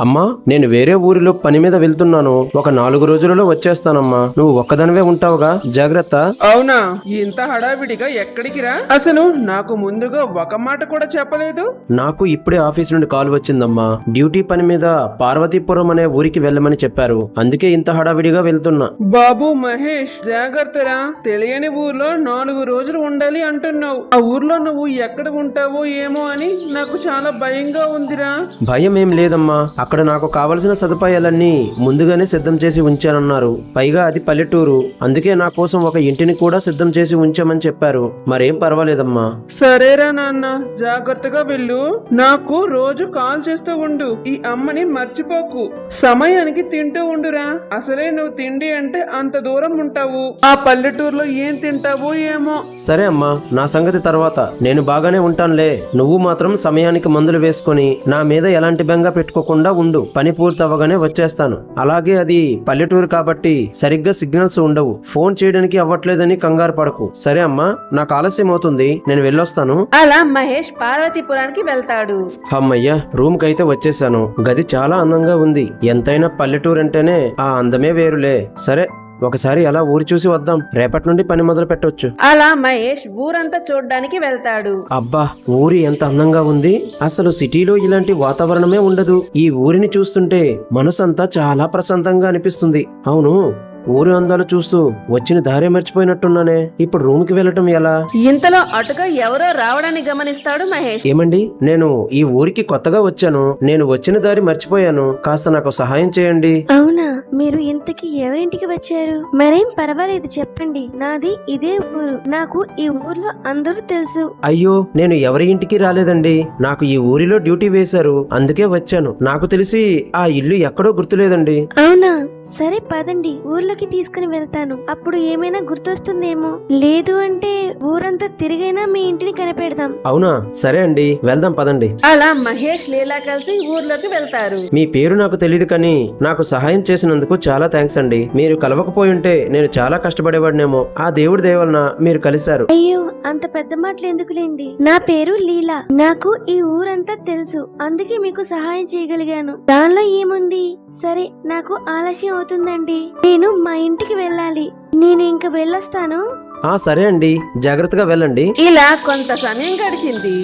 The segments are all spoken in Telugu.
అమ్మా నేను వేరే ఊరిలో పని మీద వెళ్తున్నాను. ఒక నాలుగు రోజులలో వచ్చేస్తానమ్మా. నువ్వు ఒక్కదానివే ఉంటావుగా? జాగ్రత్త. అవునా? ఇంత హడావిడిగా ఎక్కడికి రా? అసలు నాకు ముందుగా ఒక మాట కూడా చెప్పలేదు. నాకు ఇప్పుడే ఆఫీస్ నుండి కాల్ వచ్చిందమ్మా. డ్యూటీ పని మీద పార్వతీపురం అనే ఊరికి వెళ్ళమని చెప్పారు. అందుకే ఇంత హడావిడిగా వెళ్తున్నా. బాబు మహేష్ జాగ్రత్తరా. తెలియని ఊర్లో నాలుగు రోజులు ఉండాలి అంటున్నావు. ఆ ఊర్లో నువ్వు ఎక్కడ ఉంటావో ఏమో అని నాకు చాలా భయంగా ఉందిరా. భయం ఏం లేదమ్మా. అక్కడ నాకు కావలసిన సదుపాయాలన్నీ ముందుగానే సిద్ధం చేసి ఉంచానన్నారు. పైగా అది పల్లెటూరు. అందుకే నా కోసం ఒక ఇంటిని కూడా సిద్ధం చేసి ఉంచామని చెప్పారు. మరేం పర్వాలేదమ్మా. సరేరా నాన్న. జాగ్రత్తగా వెళ్ళు. నాకు రోజు కాల్ చేస్తూ ఉండు. ఈ అమ్మని మర్చిపోకు. సమయానికి తింటూ ఉండురా. అసలే నువ్వు తిండి అంటే అంత దూరం ఉంటావు. ఆ పల్లెటూరులో ఏం తింటావో ఏమో. సరే అమ్మా. నా సంగతి తర్వాత. నేను బాగానే ఉంటానులే. నువ్వు మాత్రం సమయానికి మందులు వేసుకొని నా మీద ఎలాంటి బెంగ పెట్టుకోకుండా ఉండు. పని పూర్తవగానే వచ్చేస్తాను. అలాగే అది పల్లెటూరు కాబట్టి సరిగ్గా సిగ్నల్స్ ఉండవు. ఫోన్ చేయడానికి అవ్వట్లేదని కంగారు పడకు. సరే అమ్మా నాకు ఆలస్యం అవుతుంది. నేను వెళ్ళొస్తాను. అలా మహేష్ పార్వతీపురానికి వెళ్తాడు. అమ్మయ్య రూమ్ కైతే వచ్చేసాను గది చాలా అందంగా ఉంది. ఎంతైనా పల్లెటూరు అంటేనే ఆ అందమే వేరులే. సరే ఒకసారి అలా ఊరి చూసి వద్దాం. రేపటి నుండి పని మొదలు పెట్టొచ్చు. అలా మహేష్ ఊరంతా చూడ్డానికి వెళ్తాడు. అబ్బా ఊరి ఎంత అందంగా ఉంది. అసలు సిటీలో ఇలాంటి వాతావరణమే ఉండదు. ఈ ఊరిని చూస్తుంటే మనసంతా చాలా ప్రశాంతంగా అనిపిస్తుంది. అవును ఊరి అందాలు చూస్తూ వచ్చిన దారే మర్చిపోయినట్టున్నానే. ఇప్పుడు రూమ్కి వెళ్ళటం ఎలా? ఇంతలో అటుగా ఎవరో రావడాన్ని గమనిస్తాడు మహేష్. ఏమండి? నేను ఈ ఊరికి కొత్తగా వచ్చాను. నేను వచ్చిన దారి మర్చిపోయాను. కాస్త నాకు సహాయం చేయండి. అవునా? మీరు ఇంతకి ఎవరింటికి వచ్చారు? మరేం పర్వాలేదు చెప్పండి. నాది ఇదే ఊరు. నాకు ఈ ఊర్లో అందరూ తెలుసు. అయ్యో నేను ఎవరి ఇంటికి రాలేదండి. నాకు ఈ ఊరిలో డ్యూటీ వేశారు. అందుకే వచ్చాను. నాకు తెలిసి ఆ ఇల్లు ఎక్కడో గుర్తులేదండి. అవునా? సరే పదండి. ఊర్లోకి తీసుకుని వెళ్తాను. అప్పుడు ఏమైనా గుర్తొస్తుందేమో? లేదు అంటే ఊరంతా తిరిగైనా మీ ఇంటిని కనిపెడదాం. అవునా? సరే అండి. వెళ్దాం పదండి. అలా మహేష్ లీలా కలిసి ఊర్లోకి వెళ్తారు. మీ పేరు నాకు తెలియదు కానీ నాకు సహాయం చేసినందుకు చాలా థ్యాంక్స్ అండి. మీరు కలవకపోయి ఉంటే నేను చాలా కష్టపడేవాడినేమో. ఆ దేవుడి దేవలన మీరు కలిశారు. అయ్యో అంత పెద్ద మాటలు ఎందుకులేండి? నా పేరు లీలా. నాకు ఈ ఊరంతా తెలుసు. అందుకే మీకు సహాయం చేయగలిగాను. దానిలో ఏముంది? సరే నాకు ఆలస్యం అవుతుందండి. నేను మా ఇంటికి వెళ్ళాలి. నేను ఇంక వెళ్ళొస్తాను. ఆ సరే అండి. జాగ్రత్తగా వెళ్ళండి. ఇలా కొంత సమయం గడిచింది.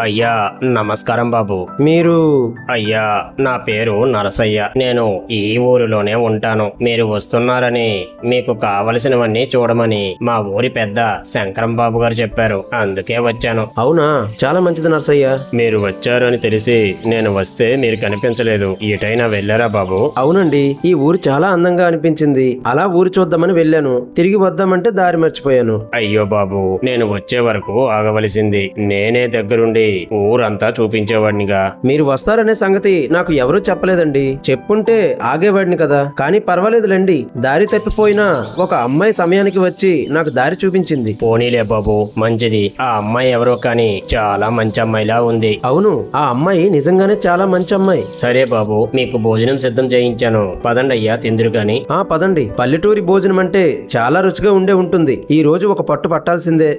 అయ్యా నమస్కారం బాబు. మీరు అయ్యా నా పేరు నరసయ్య. నేను ఈ ఊరిలోనే ఉంటాను. మీరు వస్తున్నారని మీకు కావలసినవన్నీ చూడమని మా ఊరి పెద్ద శంకరం బాబు గారు చెప్పారు. అందుకే వచ్చాను. అవునా? చాలా మంచిది నర్సయ్య. మీరు వచ్చారు అని తెలిసి నేను వస్తే మీరు కనిపించలేదు. ఎటైనా వెళ్ళారా బాబు? అవునండి. ఈ ఊరు చాలా అందంగా అనిపించింది. అలా ఊరు చూద్దామని వెళ్ళాను. తిరిగి వద్దామంటే దారి మర్చిపోయాను. అయ్యో బాబు నేను వచ్చే వరకు ఆగవలసింది. నేనే దగ్గరుండి ఊరంతా చూపించేవాడినిగా. మీరు వస్తారనే సంగతి నాకు ఎవరూ చెప్పలేదండి. చెప్పుంటే ఆగేవాడిని కదా. కానీ పర్వాలేదులేండి. దారి తప్పిపోయినా ఒక అమ్మాయి సమయానికి వచ్చి నాకు దారి చూపించింది. పోనీలే బాబు మంచిది. ఆ అమ్మాయి ఎవరో కానీ చాలా మంచి అమ్మాయిలా ఉంది. అవును ఆ అమ్మాయి నిజంగానే చాలా మంచి అమ్మాయి. సరే బాబు మీకు భోజనం సిద్ధం చేయించాను. పదండి అయ్యా తిందురు గాని. ఆ పదండి. పల్లెటూరి భోజనం అంటే చాలా రుచిగా ఉండే ఉంటుంది. ఈ రోజు ఒక పట్టు పట్టాల్సిందే.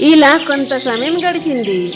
ఇలా కొంత సమయం గడిచింది.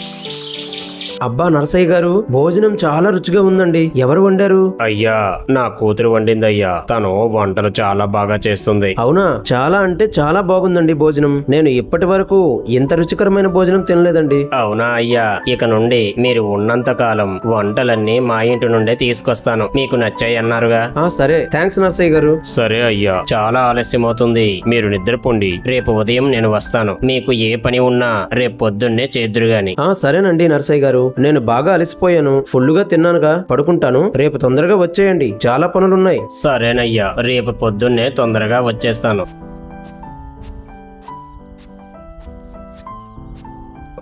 అబ్బా నరసయ్య గారు భోజనం చాలా రుచిగా ఉందండి. ఎవరు వండారు? అయ్యా నా కూతురు వండిందయ్యా. తను వంటలు చాలా బాగా చేస్తుంది. అవునా? చాలా అంటే చాలా బాగుందండి భోజనం. నేను ఇప్పటి వరకు ఇంత రుచికరమైన భోజనం తినలేదండి. అవునా అయ్యా? ఇక నుండి మీరు ఉన్నంత కాలం వంటలన్నీ మా ఇంటి నుండే తీసుకొస్తాను. మీకు నచ్చాయి అన్నారుగా? ఆ సరే. థ్యాంక్స్ నరసయ్య గారు. సరే అయ్యా. చాలా ఆలస్యం అవుతుంది మీరు నిద్రపోండి. రేపు ఉదయం నేను వస్తాను. మీకు ఏ పని ఉన్నా రేపు పొద్దున్నే చేద్దురు గాని ఆ సరేనండి నరసయ్య గారు. నేను బాగా అలసిపోయాను. ఫుల్లుగా తిన్నానుగా. పడుకుంటాను. రేపు తొందరగా వచ్చేయండి. చాలా పనులున్నాయి. సరేనయ్యా. రేపు పొద్దున్నే తొందరగా వచ్చేస్తాను.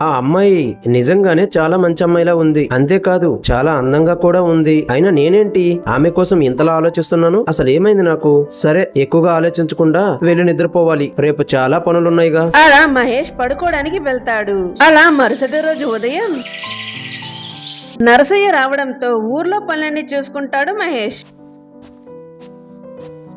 ఆ అమ్మాయి నిజంగానే చాలా మంచి అమ్మాయిలా ఉంది. అంతేకాదు చాలా అందంగా కూడా ఉంది. అయినా నేనేంటి? ఆమె కోసం ఇంతలా ఆలోచిస్తున్నాను? అసలు ఏమైంది నాకు? సరే ఎక్కువగా ఆలోచించకుండా వెళ్ళి నిద్రపోవాలి. రేపు చాలా పనులున్నాయిగా. అలా మహేష్ పడుకోవడానికి వెళ్తాడు. అలా మరుసటి రోజు ఉదయం నరసయ్య రావడంతో ఊర్లో పనులన్నీ చూసుకుంటాడు మహేష్.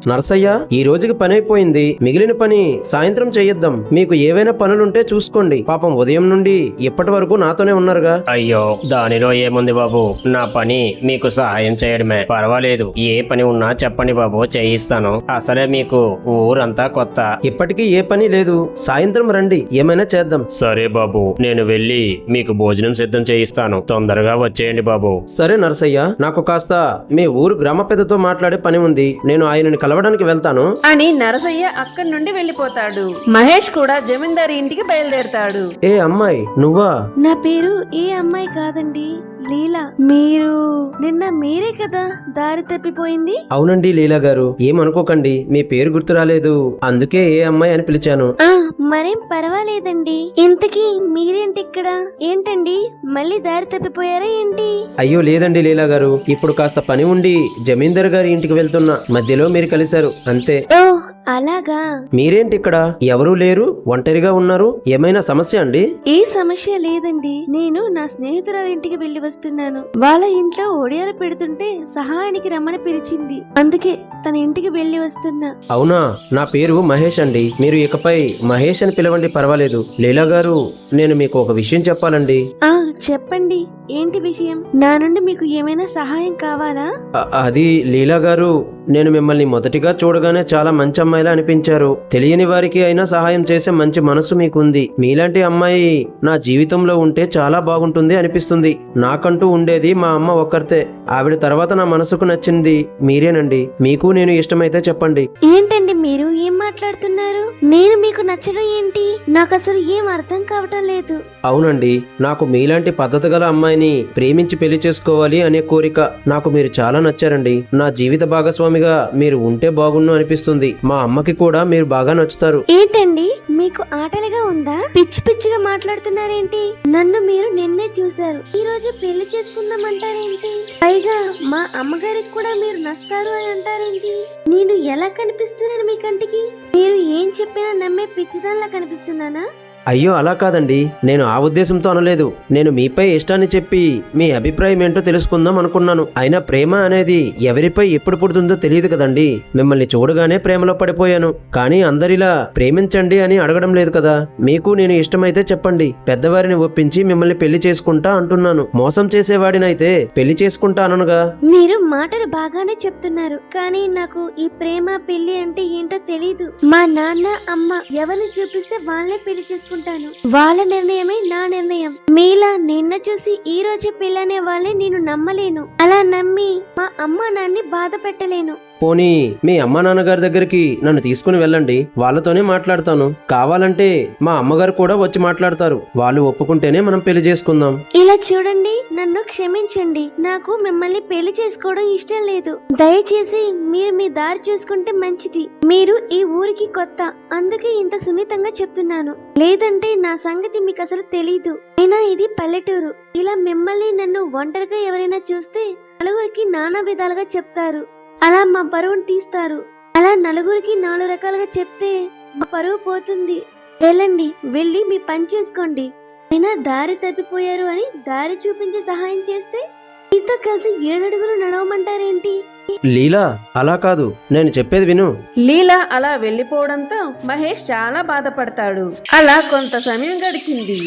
నరసయ్య ఈ రోజుకి పని అయిపోయింది మిగిలిన పని సాయంత్రం చేయిద్దాం మీకు ఏవైనా పనులుంటే చూసుకోండి. పాపం ఉదయం నుండి ఇప్పటి వరకు నాతోనే ఉన్నారుగా. అయ్యో దానిలో ఏముంది బాబు? నా పని మీకు సహాయం చేయడమే. పర్వాలేదు. ఏ పని ఉన్నా చెప్పండి బాబు చేయిస్తాను. అసలే మీకు ఊరంతా కొత్త. ఇప్పటికీ ఏ పని లేదు. సాయంత్రం రండి. ఏమైనా చేద్దాం. సరే బాబు నేను వెళ్ళి మీకు భోజనం సిద్ధం చేయిస్తాను. తొందరగా వచ్చేయండి బాబు. సరే నరసయ్య నాకు కాస్త మీ ఊరు గ్రామ పెద్దతో మాట్లాడే పని ఉంది. నేను ఆయనని కలవడానికి వెళ్తాను. అని నరసయ్య అక్కడి నుండి వెళ్ళిపోతాడు. మహేష్ కూడా జమీందారి ఇంటికి బయలుదేరతాడు. ఏ అమ్మాయి నువ్వా? నా పేరు ఏ అమ్మాయి కాదండి లీలా. మీరు నిన్న మీరే కదా దారి తప్పిపోయింది? అవునండి లీలా గారు. ఏమనుకోకండి మీ పేరు గుర్తు రాలేదు. అందుకే ఏ అమ్మాయి అని పిలిచాను. ఆ మరేం పర్వాలేదండి. ఇంతకీ మీరేంటి ఇక్కడ? ఏంటండి మళ్ళీ దారి తప్పిపోయారా ఏంటి? అయ్యో లేదండి లీలా గారు. ఇప్పుడు కాస్త పని ఉండి జమీందర్ గారి ఇంటికి వెళ్తున్నా. మధ్యలో మీరు కలిశారు అంతే. ఓ అలాగా. మీరేంటి ఇక్కడ? ఎవరూ లేరు ఒంటరిగా ఉన్నారు ఏమైనా సమస్య అండి? ఏ సమస్య లేదండి. నేను నా స్నేహితురాల ఇంటికి వెళ్ళి వస్తున్నాను. వాళ్ళ ఇంట్లో ఒడియాలు పెడుతుంటే సహాయానికి రమ్మని పిలిచింది. అందుకే తన ఇంటికి వెళ్ళి వస్తున్నా. అవునా? నా పేరు మహేష్ అండి. మీరు ఇకపై మహేష్ అని పిలవండి పర్వాలేదు. లీలా గారు నేను మీకు ఒక విషయం చెప్పాలండి. ఆ చెప్పండి. ఏంటి విషయం? నా నుండి మీకు ఏమైనా సహాయం కావాలా? అ- అది లీలా గారు నేను మిమ్మల్ని మొదటిగా చూడగానే చాలా మంచి అమ్మాయిలా అనిపించారు. తెలియని వారికి అయినా సహాయం చేసే మంచి మనసు మీకుంది. మీలాంటి అమ్మాయి నా జీవితంలో ఉంటే చాలా బాగుంటుంది అనిపిస్తుంది. నాకంటూ ఉండేది మా అమ్మ ఒక్కరితే. ఆవిడ తర్వాత నా మనసుకు నచ్చింది మీరేనండి. మీకు నేను ఇష్టమైతే చెప్పండి. ఏంటండి మీరు ఏం మాట్లాడుతున్నారు? నేను మీకు నచ్చడం ఏంటి? నాకు అసలు ఏం అర్థం కావటం లేదు. అవునండి. నాకు మీలాంటి పద్ధతి గల అమ్మాయిని ప్రేమించి పెళ్ళి చేసుకోవాలి అనే కోరిక నాకు మీరు చాలా నచ్చారండి. నా జీవిత భాగస్వామిగా మీరు ఉంటే బాగున్ను అనిపిస్తుంది. మా అమ్మకి కూడా మీరు బాగా నచ్చుతారు. ఏంటండి? మీకు ఆటలుగా ఉందా? పిచ్చి పిచ్చిగా మాట్లాడుతున్నారేంటి? నన్ను మీరు నిన్నే చూశారు. ఈ రోజు పెళ్ళి చేసుకుందామంటారేంటి? పైగా మా అమ్మగారికి కూడా మీరు నస్తారు అని అంటారేంటి? నేను ఎలా కనిపిస్తున్నాను మీ కంటికి? మీరు ఏం చెప్పినా నమ్మే పిచ్చిదానిలా కనిపిస్తున్నానా? అయ్యో అలా కాదండి. నేను ఆ ఉద్దేశంతో అనలేదు. నేను మీపై ఇష్టాన్ని చెప్పి మీ అభిప్రాయం ఏంటో తెలుసుకుందాం అనుకున్నాను. అయినా ప్రేమ అనేది ఎవరిపై ఎప్పుడు పుడుతుందో తెలియదు కదండి. మిమ్మల్ని చూడగానే ప్రేమలో పడిపోయాను. కానీ అందరిలా ప్రేమించండి అని అడగడం లేదు కదా. మీకు నేను ఇష్టమైతే చెప్పండి. పెద్దవారిని ఒప్పించి మిమ్మల్ని పెళ్ళి చేసుకుంటా అంటున్నాను. మోసం చేసేవాడినైతే పెళ్ళి చేసుకుంటా అననుగా. మీరు మాటలు బాగానే చెప్తున్నారు. కానీ నాకు ఈ ప్రేమ పెళ్ళి అంటే ఏంటో తెలియదు మా నాన్న అమ్మ ఎవరిని చూపిస్తే వాళ్ళనే పెళ్ళి చేసుకుంటాను. వాళ్ళ నిర్ణయమే నా నిర్ణయం. మీలా నిన్న చూసి ఈ రోజు పిల్లనే వాళ్ళని నేను నమ్మలేను. అలా నమ్మి మా అమ్మ నాన్ని బాధ పెట్టలేను. పోనీ మీ అమ్మా నాన్నగారి దగ్గరికి నన్ను తీసుకుని వెళ్ళండి. వాళ్ళతోనే మాట్లాడతాను. కావాలంటే మా అమ్మగారు కూడా వచ్చి మాట్లాడతారు. వాళ్ళు ఒప్పుకుంటేనే మనం పెళ్ళి చేసుకుందాం. ఇలా చూడండి నన్ను క్షమించండి. నాకు మిమ్మల్ని పెళ్ళి చేసుకోవడం ఇష్టం లేదు. దయచేసి మీరు మీ దారి చూసుకుంటే మంచిది. మీరు ఈ ఊరికి కొత్త. అందుకే ఇంత సున్నితంగా చెప్తున్నాను. లేదంటే నా సంగతి మీకు అసలు తెలీదు. అయినా ఇది పల్లెటూరు. ఇలా మిమ్మల్ని నన్ను ఒంటరిగా ఎవరైనా చూస్తే నలుగురికి నానా విధాలుగా చెప్తారు. అలా మా పరువును తీస్తారు. అలా నలుగురికి నాలుగు రకాలుగా చెప్తే మా పరువు పోతుంది. వెళ్ళండి వెళ్ళి మీ పని చేసుకోండి. అయినా దారి తప్పిపోయారు అని దారి చూపించి సహాయం చేస్తే మీతో కలిసి ఏడడుగులు నడవమంటారేంటి? లీలా అలా కాదు. నేను చెప్పేది విను. లీలా అలా వెళ్ళిపోవడంతో మహేష్ చాలా బాధపడతాడు. అలా కొంత సమయం గడిచింది.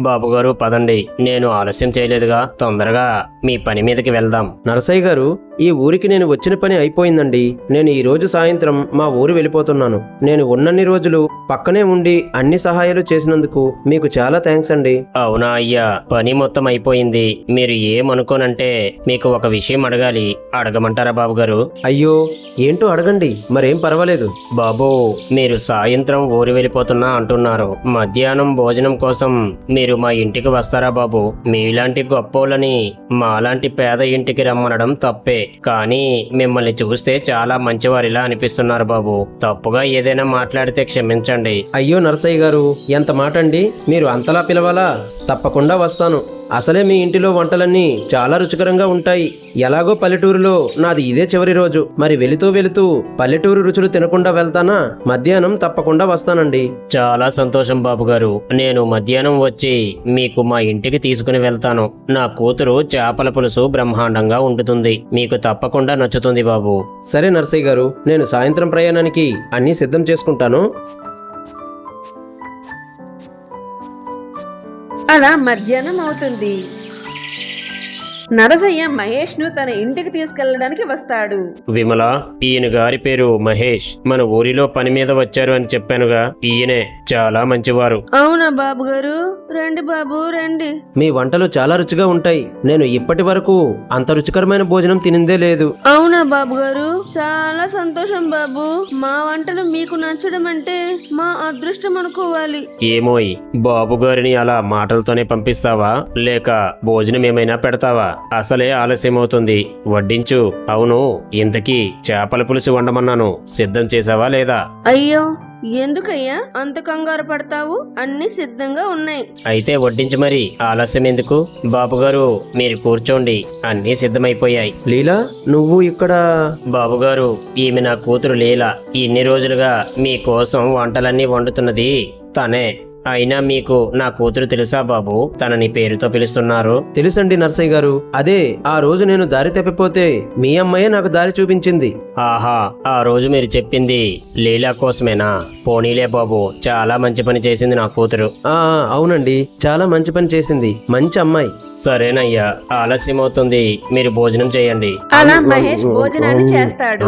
బాబు గారు పదండి. నేను ఆలస్యం చేయలేదుగా. తొందరగా మీ పని మీదకి వెళ్దాం. నరసయ్య గారు ఈ ఊరికి నేను వచ్చిన పని అయిపోయిందండి. నేను ఈ రోజు సాయంత్రం మా ఊరు వెళ్ళిపోతున్నాను. నేను ఉన్నన్ని రోజులు పక్కనే ఉండి అన్ని సహాయాలు చేసినందుకు మీకు చాలా థ్యాంక్స్ అండి. అవునా అయ్యా పని మొత్తం అయిపోయింది. మీరు ఏమనుకోనంటే మీకు ఒక విషయం అడగాలి. అడగమంటారా బాబు గారు అయ్యో ఏంటో అడగండి. మరేం పర్వాలేదు. బాబు మీరు సాయంత్రం ఊరి వెళ్ళిపోతున్నా అంటున్నారు. మధ్యాహ్నం భోజనం కోసం మీరు మా ఇంటికి వస్తారా బాబు? మీలాంటి గొప్పోళ్ళని మాలాంటి పేద ఇంటికి రమ్మనడం తప్పే. కానీ మిమ్మల్ని చూస్తే చాలా మంచివారిలా అనిపిస్తున్నారు బాబు. తప్పుగా ఏదైనా మాట్లాడితే క్షమించండి. అయ్యో నరసయ్య గారు ఎంత మాట అండి మీరు అంతలా పిలవాలా? తప్పకుండా వస్తాను. అసలే మీ ఇంటిలో వంటలన్నీ చాలా రుచికరంగా ఉంటాయి. ఎలాగో పల్లెటూరులో నాది ఇదే చివరి రోజు. మరి వెళుతూ వెళుతూ పల్లెటూరు రుచులు తినకుండా వెళ్తానా? మధ్యాహ్నం తప్పకుండా వస్తానండి. చాలా సంతోషం బాబు గారు. నేను మధ్యాహ్నం వచ్చి మీకు మా ఇంటికి తీసుకుని వెళ్తాను. నా కూతురు చేపల పులుసు బ్రహ్మాండంగా వండుతుంది. మీకు తప్పకుండా నచ్చుతుంది బాబు. సరే నర్సయ్య గారు నేను సాయంత్రం ప్రయాణానికి అన్నీ సిద్ధం చేసుకుంటాను. అలా మధ్యాహ్నం అవుతుంది. నరసయ్య మహేష్ను తన ఇంటికి తీసుకెళ్ళడానికి వస్తాడు. విమల ఈయన గారి పేరు మహేష్. మన ఊరిలో పని మీద వచ్చారు అని చెప్పానుగా ఈయనే చాలా మంచివారు. అవునా బాబు గారు? రండి బాబు రండి. మీ వంటలు చాలా రుచిగా ఉంటాయి. నేను ఇప్పటి వరకు అంత రుచికరమైన భోజనం తినిందే లేదు. అవునా బాబు గారు? చాలా సంతోషం బాబు. మా వంటలు మీకు నచ్చడం అంటే మా అదృష్టం అనుకోవాలి. ఏమోయ్ బాబు గారిని అలా మాటలతోనే పంపిస్తావా? లేక భోజనం ఏమైనా పెడతావా? అసలే ఆలస్యమవుతుంది. వడ్డించు. అవును ఇంతకీ చేపల పులుసు వండమన్నాను. సిద్ధం చేసావా లేదా? అయ్యో ఎందుకయ్యా? అంత కంగారు పడతావు? అన్ని సిద్ధంగా ఉన్నాయి. అయితే వడ్డించు మరి. ఆలస్యం ఎందుకు? బాబుగారు మీరు కూర్చోండి. అన్నీ సిద్ధమైపోయాయి. లీలా నువ్వు ఇక్కడ బాబుగారు ఈమె నా కూతురు లీల. ఇన్ని రోజులుగా మీకోసం వంటలన్నీ వండుతున్నది తనే. అయినా మీకు నా కూతురు తెలుసా బాబు? తనని పేరుతో పిలుస్తున్నారు. తెలుసండి నర్సయ్య గారు. అదే ఆ రోజు నేను దారి తప్పిపోతే మీ అమ్మాయే నాకు దారి చూపించింది. ఆహా ఆ రోజు మీరు చెప్పింది లీలా కోసమేనా? పోనీలే బాబు చాలా మంచి పని చేసింది నా కూతురు. ఆ అవునండి చాలా మంచి పని చేసింది. మంచి అమ్మాయి. సరేనయ్యా ఆలస్యం అవుతుంది మీరు భోజనం చేయండి. అలా మహేష్ భోజనాన్ని చేస్తాడు.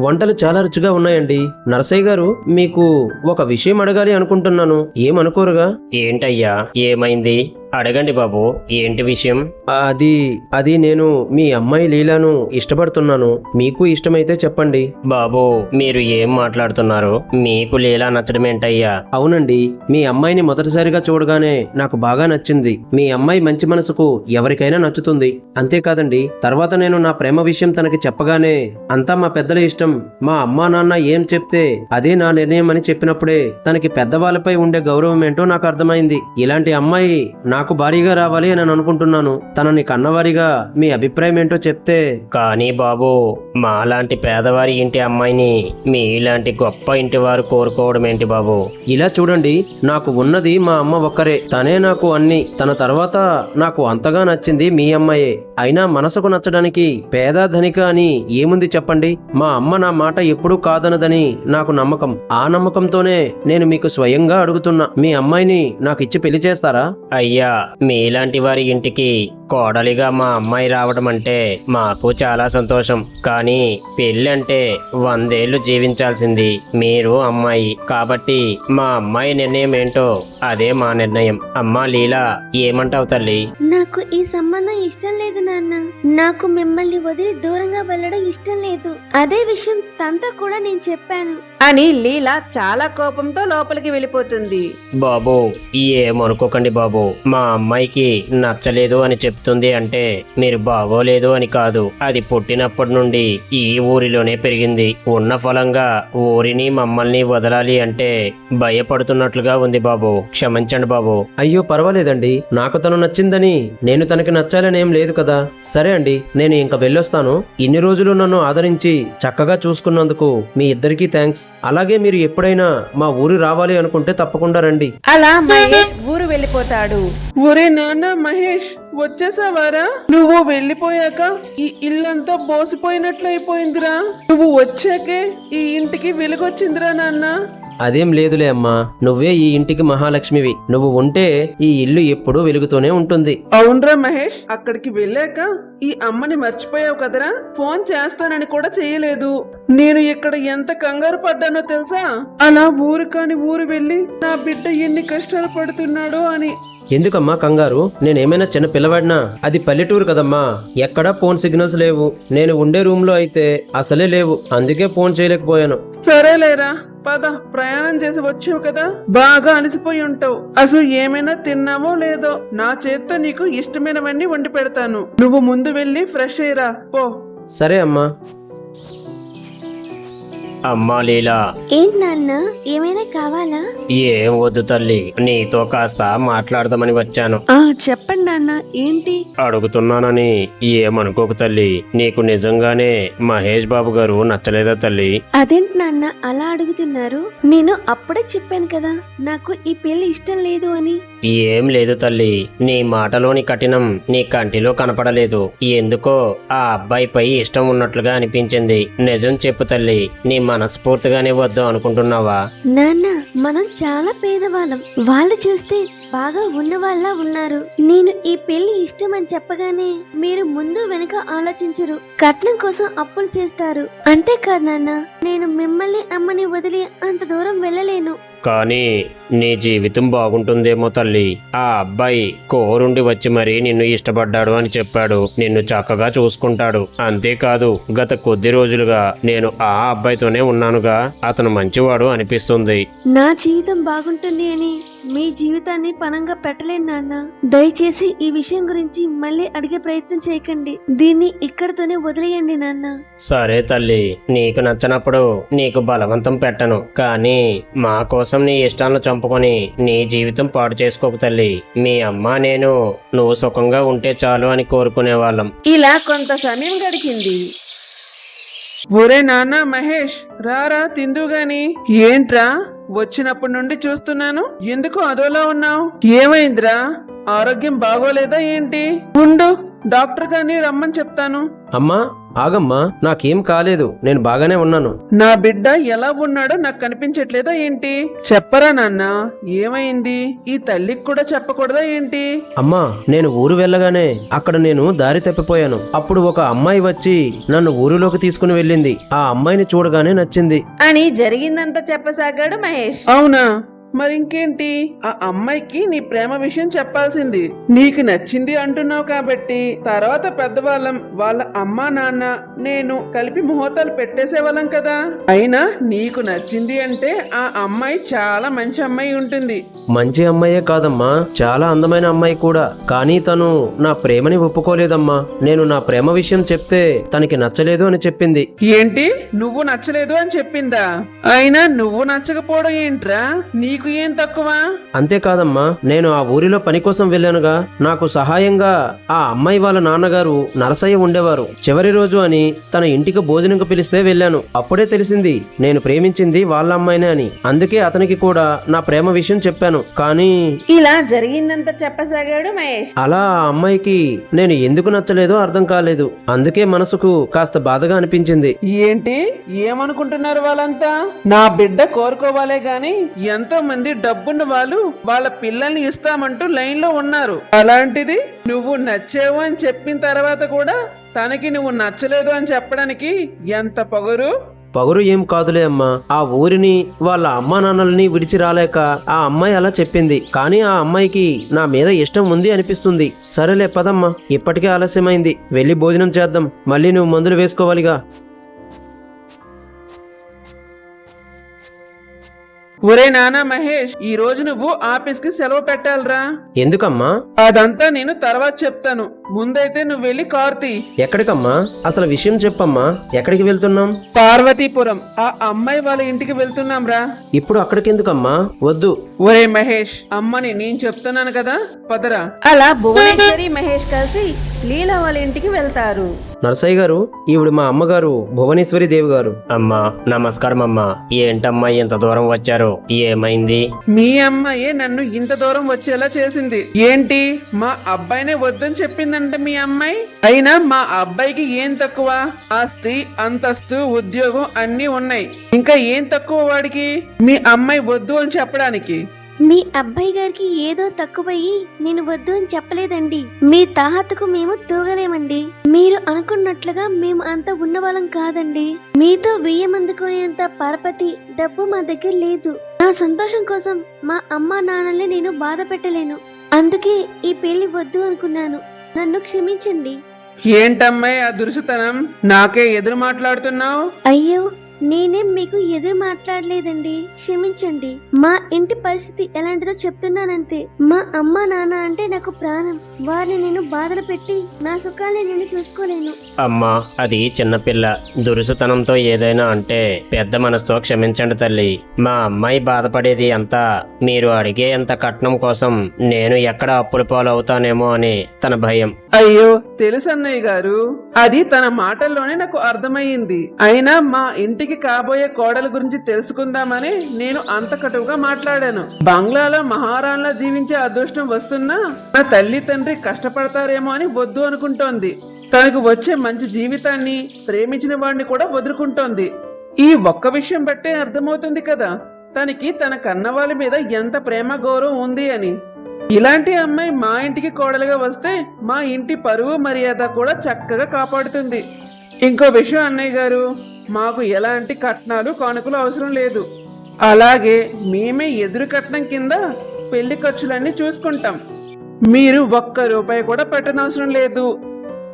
వంటలు చాలా రుచిగా ఉన్నాయండి. నరసయ్య గారు మీకు ఒక విషయం అడగాలి అనుకుంటున్నాను. ఏమనుకోరుగా? ఏంటయ్యా? ఏమైంది? అడగండి బాబు ఏంటి విషయం? అది అది నేను మీ అమ్మాయి లీలాను ఇష్టపడుతున్నాను. మీకు ఇష్టమైతే చెప్పండి. బాబు మీరు ఏం మాట్లాడుతున్నారు? మీకు లీలా నచ్చడమేంటయ్యా? అవునండి మీ అమ్మాయిని మొదటిసారిగా చూడగానే నాకు బాగా నచ్చింది. మీ అమ్మాయి మంచి మనసుకు ఎవరికైనా నచ్చుతుంది. అంతేకాదండి తర్వాత నేను నా ప్రేమ విషయం తనకి చెప్పగానే అంతా మా పెద్దల ఇష్టం. మా అమ్మా నాన్న ఏం చెప్తే అదే నా నిర్ణయం అని చెప్పినప్పుడే తనకి పెద్దవాళ్ళపై ఉండే గౌరవం ఏంటో నాకు అర్థమైంది. ఇలాంటి అమ్మాయి నాకు భారీగా రావాలి అని నేను అనుకుంటున్నాను. తనని కన్నవారిగా మీ అభిప్రాయం ఏంటో చెప్తే? కానీ బాబు మాలాంటి పేదవారి ఇంటి అమ్మాయిని మీలాంటి గొప్ప ఇంటి వారు కోరుకోవడం ఏంటి బాబు? ఇలా చూడండి నాకు ఉన్నది మా అమ్మ ఒక్కరే. తనే నాకు అన్ని తన తర్వాత నాకు అంతగా నచ్చింది మీ అమ్మాయే. అయినా మనసుకు నచ్చడానికి పేద ధనిక అని ఏముంది చెప్పండి? మా అమ్మ నా మాట ఎప్పుడూ కాదనదని నాకు నమ్మకం. ఆ నమ్మకంతోనే నేను మీకు స్వయంగా అడుగుతున్నా. మీ అమ్మాయిని నాకు ఇచ్చి పెళ్ళి చేస్తారా? అయ్యా మీలాంటి వారి ఇంటికి కోడలిగా మా అమ్మాయి రావడం అంటే మాకు చాలా సంతోషం. కానీ పెళ్ళంటే వందేళ్ళు జీవించాల్సింది మీరు అమ్మాయి. కాబట్టి మా అమ్మాయి నిర్ణయం ఏంటో అదే మా నిర్ణయం. అమ్మా లీలా ఏమంటావు తల్లి? నాకు ఈ సంబంధం ఇష్టం లేదు నాన్న. నాకు మిమ్మల్ని వదిలి దూరంగా వెళ్ళడం ఇష్టం లేదు. అదే విషయం తనతో కూడా నేను చెప్పాను. అని లీల చాలా కోపంతో లోపలికి వెళ్ళిపోతుంది. బాబు ఏమనుకోకండి బాబు. మా అమ్మాయికి నచ్చలేదు అని చెప్తుంది అంటే మీరు బాగోలేదు అని కాదు. అది పుట్టినప్పటి నుండి ఈ ఊరిలోనే పెరిగింది. ఉన్న ఫలంగా ఊరిని మమ్మల్ని వదలాలి అంటే భయపడుతున్నట్లుగా ఉంది బాబు. క్షమించండి బాబు. అయ్యో పర్వాలేదండి. నాకు తను నచ్చిందని నేను తనకి నచ్చాలని ఏం లేదు కదా. సరే అండి నేను ఇంక వెళ్ళొస్తాను. ఇన్ని రోజులు నన్ను ఆదరించి చక్కగా చూసుకున్నందుకు మీ ఇద్దరికీ థ్యాంక్స్ అలాగే మీరు ఎప్పుడైనా మా ఊరు రావాలి అనుకుంటే తప్పకుండా రండి. అలా మహేష్ ఊరు వెళ్ళిపోతాడు. ఒరే నాన్న మహేష్! వచ్చేసావారా? నువ్వు వెళ్ళిపోయాక ఈ ఇల్లంతా బోసిపోయినట్లయిపోయిందిరా. నువ్వు వచ్చాకే ఈ ఇంటికి వెలుగొచ్చిందిరా నాన్న. అదేం లేదులే అమ్మా. నువ్వే ఈ ఇంటికి మహాలక్ష్మివి. నువ్వు ఉంటే ఈ ఇల్లు ఎప్పుడూ వెలుగుతూనే ఉంటుంది. అవునరా మహేష్ అక్కడికి వెళ్ళాక ఈ అమ్మని మర్చిపోయావు కదరా? ఫోన్ చేస్తానని కూడా చేయలేదు. నేను ఇక్కడ ఎంత కంగారు పడ్డానో తెలుసా? అలా ఊరు కాని ఊరు వెళ్ళి నా బిడ్డ ఎన్ని కష్టాలు పడుతున్నాడో అని ఎందుకమ్మా కంగారు? నేనేమైనా చిన్న పిల్లవాడినా? అది పల్లెటూరు కదమ్మా. ఎక్కడా ఫోన్ సిగ్నల్స్ లేవు. నేను ఉండే రూమ్లో అయితే అసలే లేవు. అందుకే ఫోన్ చేయలేకపోయాను. సరేలేరా పద. ప్రయాణం చేసి వచ్చావు కదా. బాగా అలసిపోయి ఉంటావు. అసలు ఏమైనా తిన్నావో లేదో నా చేత్తో నీకు ఇష్టమైనవన్నీ వండి పెడతాను. నువ్వు ముందు వెళ్ళి ఫ్రెష్ అయ్యిరా. పో. సరే అమ్మా. అమ్మా లీలా. ఏంటి నాన్న ఏమైనా కావాలా? ఏం వద్దు తల్లి నీతో కాస్త మాట్లాడదామని వచ్చాను. ఆ చెప్పండి నాన్న ఏంటి? అడుగుతున్నానని ఏమనుకోకు తల్లి నీకు నిజంగానే మహేష్ బాబు గారు నచ్చలేదా తల్లి? అదేంటి నాన్న అలా అడుగుతున్నారు? నేను అప్పుడే చెప్పాను కదా నాకు ఈ పెళ్ళి ఇష్టం లేదు అని. ఏం లేదు తల్లి నీ మాటలోని కఠినం నీ కంటిలో కనపడలేదు. ఎందుకో ఆ అబ్బాయిపై ఇష్టం ఉన్నట్లుగా అనిపించింది. నిజం చెప్పు తల్లి నీ మనస్ఫూర్తిగానే వద్దు అనుకుంటున్నావా? నాన్న మనం చాలా పేదవాళ్ళం. వాళ్ళు చూస్తే బాగా ఉన్న వాళ్ళ ఉన్నారు. నేను ఈ పెళ్ళి ఇష్టం అని చెప్పగానే మీరు ముందు వెనుక ఆలోచించరు. కట్నం కోసం అప్పులు చేస్తారు. అంతేకాదు నాన్న నేను మిమ్మల్ని అమ్మని వదిలి అంత దూరం వెళ్ళలేను. కానీ నీ జీవితం బాగుంటుందేమో తల్లి. ఆ అబ్బాయి కోరుండి వచ్చి మరీ నిన్ను ఇష్టపడ్డాడు అని చెప్పాడు. నిన్ను చక్కగా చూసుకుంటాడు. అంతేకాదు గత కొద్ది రోజులుగా నేను ఆ అబ్బాయితోనే ఉన్నానుగా. అతను మంచివాడు అనిపిస్తుంది. నా జీవితం బాగుంటుంది అని మీ జీవితాన్ని పనంగా పెట్టలేను నాన్న. దయచేసి ఈ విషయం గురించి మళ్ళీ అడిగే ప్రయత్నం చేయకండి. దీన్ని ఇక్కడితోనే వదిలేయండి నాన్న. సరే తల్లి నీకు నచ్చనప్పుడు నీకు బలవంతం పెట్టను. కానీ మా కోసం నీ ఇష్టాలను చంపుకొని నీ జీవితం పాడు చేసుకోకు తల్లి. మీ అమ్మ నేను నువ్వు సుఖంగా ఉంటే చాలు అని కోరుకునేవాళ్ళం. ఇలా కొంత సమయం గడిచింది. ఒరే నాన్న మహేష్ రారా తిందు గాని ఏంట్రా? వచ్చినప్పటి నుండి చూస్తున్నాను. ఎందుకు అదోలా ఉన్నావు? ఏమైందిరా? ఆరోగ్యం బాగోలేదా ఏంటి? ఉండు. డాక్టర్ గాని రమ్మని చెప్తాను. అమ్మా ఆగమ్మా నాకేం కాలేదు నేను బాగానే ఉన్నాను. నా బిడ్డ ఎలా ఉన్నాడో నాకు కనిపించట్లేదా ఏంటి? చెప్పరా నాన్న ఏమైంది? ఈ తల్లికి కూడా చెప్పకూడదా ఏంటి? అమ్మా నేను ఊరు వెళ్ళగానే అక్కడ నేను దారి తప్పిపోయాను. అప్పుడు ఒక అమ్మాయి వచ్చి నన్ను ఊరిలోకి తీసుకుని వెళ్ళింది. ఆ అమ్మాయిని చూడగానే నచ్చింది. అని జరిగిందంతా చెప్పసాగాడు మహేష్. అవునా? మరి ఇంకేంటి ఆ అమ్మాయికి నీ ప్రేమ విషయం చెప్పాల్సింది. నీకు నచ్చింది అంటున్నావు కాబట్టి తర్వాత పెద్దవాళ్ళం వాళ్ళ అమ్మా నాన్న నేను కలిపి ముహూర్తాలు పెట్టేసేవాళ్ళం కదా? అయినా నీకు నచ్చింది అంటే ఆ అమ్మాయి చాలా మంచి అమ్మాయి ఉంటుంది. మంచి అమ్మాయే కాదమ్మా. చాలా అందమైన అమ్మాయి కూడా. కానీ తను నా ప్రేమని ఒప్పుకోలేదమ్మా. నేను నా ప్రేమ విషయం చెప్తే తనకి నచ్చలేదు అని చెప్పింది. ఏంటి? నువ్వు నచ్చలేదు అని చెప్పిందా? అయినా నువ్వు నచ్చకపోవడం ఏంట్రా? నీకు ఏం తక్కువ? అంతేకాదమ్మా నేను ఆ ఊరిలో పని కోసం వెళ్ళానుగా. నాకు సహాయంగా ఆ అమ్మాయి వాళ్ళ నాన్నగారు నరసయ్య ఉండేవారు. చివరి రోజు అని తన ఇంటికి భోజనంకు పిలిస్తే వెళ్ళాను. అప్పుడే తెలిసింది నేను ప్రేమించింది వాళ్ళ అమ్మాయినే అని. అందుకే అతనికి కూడా నా ప్రేమ విషయం చెప్పాను. కానీ ఇలా జరిగిందంతా చెప్పసాగాడు మహేష్. అలా ఆ అమ్మాయికి నేను ఎందుకు నచ్చలేదో అర్థం కాలేదు. అందుకే మనసుకు కాస్త బాధగా అనిపించింది. ఏంటి? ఏమనుకుంటున్నారు వాళ్ళంతా? నా బిడ్డ కోరుకోవాలే గాని ఎంతో మంది డబ్బున్న వాళ్ళు వాళ్ళ పిల్లల్ని ఇస్తామంటూ లైన్లో ఉన్నారు. అలాంటిది నువ్వు నచ్చావు అని చెప్పిన తర్వాత కూడా తనకి నువ్వు నచ్చలేదు అని చెప్పడానికి ఎంత పొగరు? పొగరు ఏం కాదులే అమ్మా. ఆ ఊరిని వాళ్ళ అమ్మా నాన్నల్ని విడిచి రాలేక ఆ అమ్మాయి అలా చెప్పింది. కానీ ఆ అమ్మాయికి నా మీద ఇష్టం ఉంది అనిపిస్తుంది. సరేలే పదమ్మా ఇప్పటికే ఆలస్యమైంది. వెళ్ళి భోజనం చేద్దాం. మళ్ళీ నువ్వు మందులు వేసుకోవాలిగా. ఒరే నానా మహేష్ ఈ రోజు నువ్వు ఆఫీస్కి సెలవు పెట్టాలిరా. ఎందుకమ్మా? అదంతా నేను తర్వాత చెప్తాను. ముందైతే నువ్వు వెళ్ళి కార్తీ ఎక్కడికమ్మా? అసలు విషయం చెప్పమ్మా. ఎక్కడికి వెళ్తున్నాం? పార్వతీపురం. ఆ అమ్మాయి వాళ్ళ ఇంటికి వెళ్తున్నాం రా ఇప్పుడు అక్కడికెందుకమ్మా? వద్దు. ఒరే మహేష్ అమ్మని నేను చెప్తున్నాను కదా. పదరా. అలా భువనేశ్వరి మహేష్ కలిసి లీలా వాళ్ళ ఇంటికి వెళ్తారు. నరసయ్య గారు ఈవిడ మా అమ్మగారు భువనేశ్వరి దేవి గారు. అమ్మా నమస్కారం అమ్మా. ఏంటమ్మా ఇంత దూరం వచ్చారు? ఏమైంది? మీ అమ్మాయే నన్ను ఇంత దూరం వచ్చేలా చేసింది. ఏంటి? మా అబ్బాయినే వద్దని చెప్పిందంట మీ అమ్మాయి? అయినా మా అబ్బాయికి ఏం తక్కువ? ఆస్తి అంతస్తు ఉద్యోగం అన్నీ ఉన్నాయి. ఇంకా ఏం తక్కువ వాడికి? మీ అమ్మాయి వద్దు అని చెప్పడానికి. మీ అబ్బాయి గారికి ఏదో తక్కువయ్యి నేను వద్దు అని చెప్పలేదండి. మీ తాహతకు మేము తూగలేమండి. మీరు అనుకున్నట్లుగా మేము అంత ఉన్నవాళ్ళం కాదండి. మీతో వెయ్యమందుకునేంత పరపతి డబ్బు మా దగ్గర లేదు. నా సంతోషం కోసం మా అమ్మ నాన్నల్ని నేను బాధ పెట్టలేను. అందుకే ఈ పెళ్ళి వద్దు అనుకున్నాను. నన్ను క్షమించండి. ఏంటమ్మాయి ఆ దురుసుతనం? నాకే ఎదురు మాట్లాడుతున్నావు? అయ్యో నేనేం మీకు ఎదురు మాట్లాడలేదండి. క్షమించండి. మా ఇంటి పరిస్థితి ఎలాంటిదో చెప్తున్నానంతే. మా అమ్మ నాన్న అంటే నాకు ప్రాణం. వారిని నేను బాధలు పెట్టి నా సుఖాన్ని నేను చూసుకోలేను. అమ్మా అది చిన్నపిల్ల దురుసుతనంతో ఏదైనా అంటే పెద్ద మనసుతో క్షమించండి తల్లి. మా అమ్మాయి బాధపడేది అంతా మీరు అడిగే అంత కట్నం కోసం నేను ఎక్కడ అప్పుల పాలవుతానేమో అని తన భయం. అయ్యో తెలుసు అన్నయ్య గారు. అది తన మాటల్లోనే నాకు అర్థమయ్యింది. అయినా మా ఇంటికి కాబోయే కోడల గురించి తెలుసుకుందామని నేను అంత కటువుగా మాట్లాడాను. బంగ్లాలో మహారాణిలా జీవించే అదృష్టం వస్తున్నా నా తల్లి తండ్రి కష్టపడతారేమో అని వద్దు అనుకుంటోంది. తనకు వచ్చే మంచి జీవితాన్ని ప్రేమించిన వాడిని కూడా వదులుకుంటోంది. ఈ ఒక్క విషయం బట్టే అర్థమవుతుంది కదా తనకి తన కన్నవాళ్ళ మీద ఎంత ప్రేమ గౌరవం ఉంది అని. ఇలాంటి అమ్మాయి మా ఇంటికి కోడలుగా వస్తే మా ఇంటి పరువు మర్యాద కూడా చక్కగా కాపాడుతుంది. ఇంకో విషయం అన్నయ్య గారు మాకు ఎలాంటి కట్నాలు కానుకలు అవసరం లేదు. అలాగే మేమే ఎదురు కట్నం కింద పెళ్ళి ఖర్చులన్నీ చూసుకుంటాం. మీరు ఒక్క రూపాయి కూడా పెట్టనవసరం లేదు.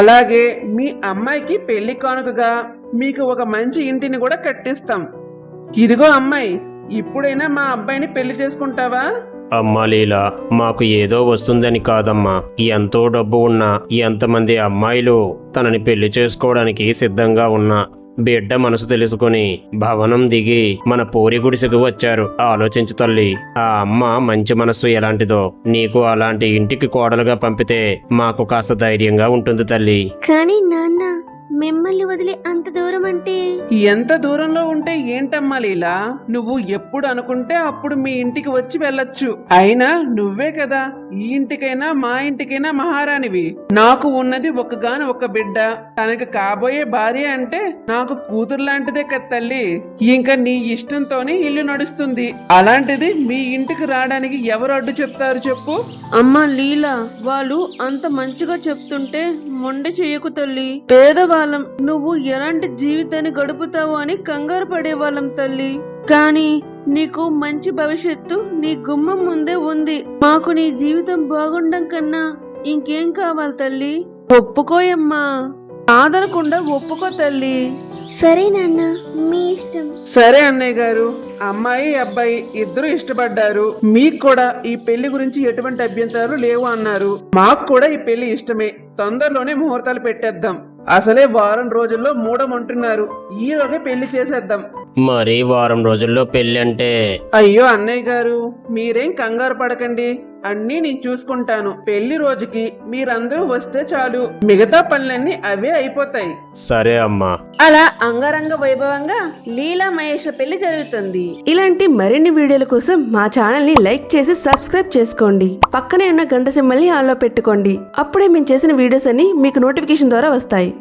అలాగే మీ అమ్మాయికి పెళ్ళి కానుకగా మీకు ఒక మంచి ఇంటిని కూడా కట్టిస్తాం. ఇదిగో అమ్మాయి ఇప్పుడైనా మా అబ్బాయిని పెళ్ళి చేసుకుంటావా? అమ్మా లీలా మాకు ఏదో వస్తుందని కాదమ్మా. ఎంతో డబ్బు ఉన్నా ఎంతమంది అమ్మాయిలు తనని పెళ్ళి చేసుకోవడానికి సిద్ధంగా ఉన్నా. బిడ్డ మనసు తెలుసుకొని భవనం దిగి మన పూరి గుడిసెకు వచ్చారు. ఆలోచించు తల్లి ఆ అమ్మ మంచి మనస్సు ఎలాంటిదో నీకు అలాంటి ఇంటికి కోడలుగా పంపితే మాకు కాస్త ధైర్యంగా ఉంటుంది తల్లి. కానీ నాన్న మిమ్మల్ని వదిలి అంత దూరం అంటే? ఎంత దూరంలో ఉంటే ఏంటమ్మా లీలా? నువ్వు ఎప్పుడు అనుకుంటే అప్పుడు మీ ఇంటికి వచ్చి వెళ్ళొచ్చు. అయినా నువ్వే కదా ఈ ఇంటికైనా మా ఇంటికైనా మహారాణివి. నాకు ఉన్నది ఒక్కగాని ఒక బిడ్డ. తనకు కాబోయే భార్య అంటే నాకు కూతురు లాంటిదే కదా తల్లి. ఇంకా నీ ఇష్టంతోనే ఇల్లు నడుస్తుంది. అలాంటిది మీ ఇంటికి రావడానికి ఎవరు అడ్డు చెప్తారు చెప్పు? అమ్మ లీలా వాళ్ళు అంత మంచిగా చెప్తుంటే మొండి చెయ్యకు తల్లి. పేదవాళ్ళం నువ్వు ఎలాంటి జీవితాన్ని గడుపుతావు అని కంగారు పడేవాళ్ళం తల్లి. కానీ నీకు మంచి భవిష్యత్తు నీ గుమ్మం ముందే ఉంది. మాకు నీ జీవితం బాగుండం కన్నా ఇంకేం కావాలి తల్లి? ఒప్పుకోయమ్మా. కాదనకుండా ఒప్పుకో తల్లి. సరే నాన్న మీ ఇష్టం. సరే అన్నయ్య గారు. అమ్మాయి అబ్బాయి ఇద్దరు ఇష్టపడ్డారు. మీకు కూడా ఈ పెళ్ళి గురించి ఎటువంటి అభ్యంతరాలు లేవు అన్నారు. మాకు కూడా ఈ పెళ్ళి ఇష్టమే. తొందరలోనే ముహూర్తాలు పెట్టేద్దాం. అసలే వారం రోజుల్లో మూడమంటున్నారు ఈలోగా పెళ్ళి చేసేద్దాం. మరి వారం రోజుల్లో పెళ్ళి అంటే? అయ్యో అన్నయ్య గారు మీరేం కంగారు పడకండి. అన్నీ నేను చూసుకుంటాను. పెళ్ళి రోజుకి మీరందరూ వస్తే చాలు. మిగతా పనులన్నీ అవే అయిపోతాయి. సరే అమ్మా. అలా అంగరంగ వైభవంగా లీలా మహేష్ పెళ్ళి జరుగుతుంది. ఇలాంటి మరిన్ని వీడియోల కోసం మా ఛానల్ని లైక్ చేసి సబ్స్క్రైబ్ చేసుకోండి. పక్కనే ఉన్న గంట సింబల్ని ఆన్లో పెట్టుకోండి. అప్పుడే మేము చేసిన వీడియోస్ అన్ని మీకు నోటిఫికేషన్ ద్వారా వస్తాయి.